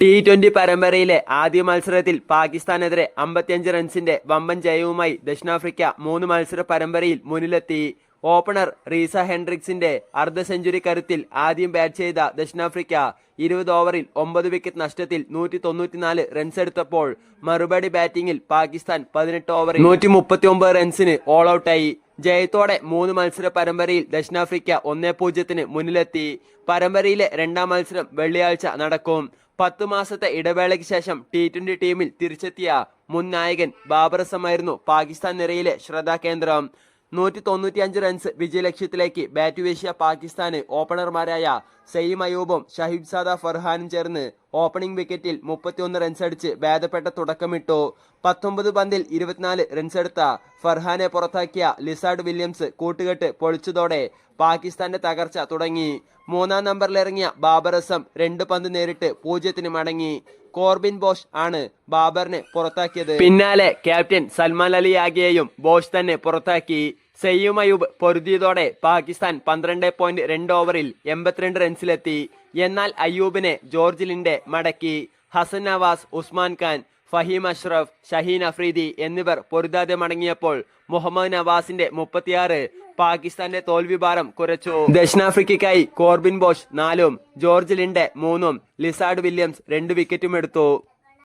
T twenty പരമ്പരയിലെ ആദ്യ മത്സരത്തിൽ പാകിസ്ഥാനെതിരെ അമ്പത്തിയഞ്ച് റൺസിന്റെ വമ്പൻ ജയവുമായി ദക്ഷിണാഫ്രിക്ക മൂന്ന് മത്സര പരമ്പരയിൽ മുന്നിലെത്തി. ഓപ്പണർ റീസ ഹെൻഡ്രിക്സിന്റെ അർദ്ധ സെഞ്ചുറി കരുത്തിൽ ആദ്യം ബാറ്റ് ചെയ്ത ദക്ഷിണാഫ്രിക്ക ഇരുപത് ഓവറിൽ ഒമ്പത് വിക്കറ്റ് നഷ്ടത്തിൽ നൂറ്റി തൊണ്ണൂറ്റിനാല് റൺസ് എടുത്തപ്പോൾ മറുപടി ബാറ്റിംഗിൽ പാകിസ്ഥാൻ പതിനെട്ട് ഓവറിൽ നൂറ്റി മുപ്പത്തി ഒമ്പത് റൺസിന് ഓൾ ഔട്ടായി ജയത്തോടെ മൂന്ന് മത്സര പരമ്പരയിൽ ദക്ഷിണാഫ്രിക്ക ഒന്നേ പൂജ്യത്തിന് മുന്നിലെത്തി. പരമ്പരയിലെ രണ്ടാം മത്സരം വെള്ളിയാഴ്ച നടക്കും. പത്ത് മാസത്തെ ഇടവേളയ്ക്ക് ശേഷം ടി ട്വന്റി ടീമിൽ തിരിച്ചെത്തിയ മുൻ നായകൻ ബാബറസമായിരുന്നു പാകിസ്ഥാൻ നിരയിലെ ശ്രദ്ധാകേന്ദ്രം നൂറ്റി തൊണ്ണൂറ്റിയഞ്ച് റൺസ് വിജയലക്ഷ്യത്തിലേക്ക് ബാറ്റ് വീശിയ പാകിസ്ഥാന് ഓപ്പണർമാരായ സയ്യിം അയൂബും ഷഹീബ് സാദ ഫർഹാനും ചേർന്ന് ഓപ്പണിംഗ് വിക്കറ്റിൽ മുപ്പത്തിയൊന്ന് റൺസ് അടിച്ച് ഭേദപ്പെട്ട തുടക്കമിട്ടു. പത്തൊമ്പത് പന്തിൽ ഇരുപത്തിനാല് റൺസ് എടുത്ത ഫർഹാനെ പുറത്താക്കിയ ലിസാർഡ് വില്യംസ് കൂട്ടുകെട്ട് പൊളിച്ചതോടെ പാകിസ്ഥാന്റെ തകർച്ച തുടങ്ങി. മൂന്നാം നമ്പറിലിറങ്ങിയ ബാബർ അസം രണ്ട് പന്ത് നേരിട്ട് പൂജ്യത്തിന് മടങ്ങി. കോർബിൻ ബോഷ് ആണ് ബാബറിനെ പുറത്താക്കിയത്. പിന്നാലെ ക്യാപ്റ്റൻ സൽമാൻ അലി ആഗിയെയും ബോഷ് തന്നെ പുറത്താക്കി. സയ്യും പൊരുതിയതോടെ പാകിസ്ഥാൻ പന്ത്രണ്ട് പോയിന്റ് രണ്ട് ഓവറിൽ എൺപത്തിരണ്ട് റൺസിലെത്തി എന്നാൽ അയ്യൂബിനെ ജോർജ് ലിൻഡെ മടക്കി. ഹസൻ നവാസ് ഉസ്മാൻ ഖാൻ ഫഹീം അഷ്റഫ് ഷഹീൻ അഫ്രീദി എന്നിവർ പൊരുതാതെ മടങ്ങിയപ്പോൾ മുഹമ്മദ് നവാസിന്റെ മുപ്പത്തിയാറ് പാകിസ്ഥാന്റെ തോൽവി ഭാരം കുറച്ചു. ദക്ഷിണാഫ്രിക്കയ്ക്കായി കോർബിൻ ബോഷ് നാലും ജോർജ് ലിൻഡെ മൂന്നും ലിസാർഡ് വില്യംസ് രണ്ട് വിക്കറ്റും എടുത്തു.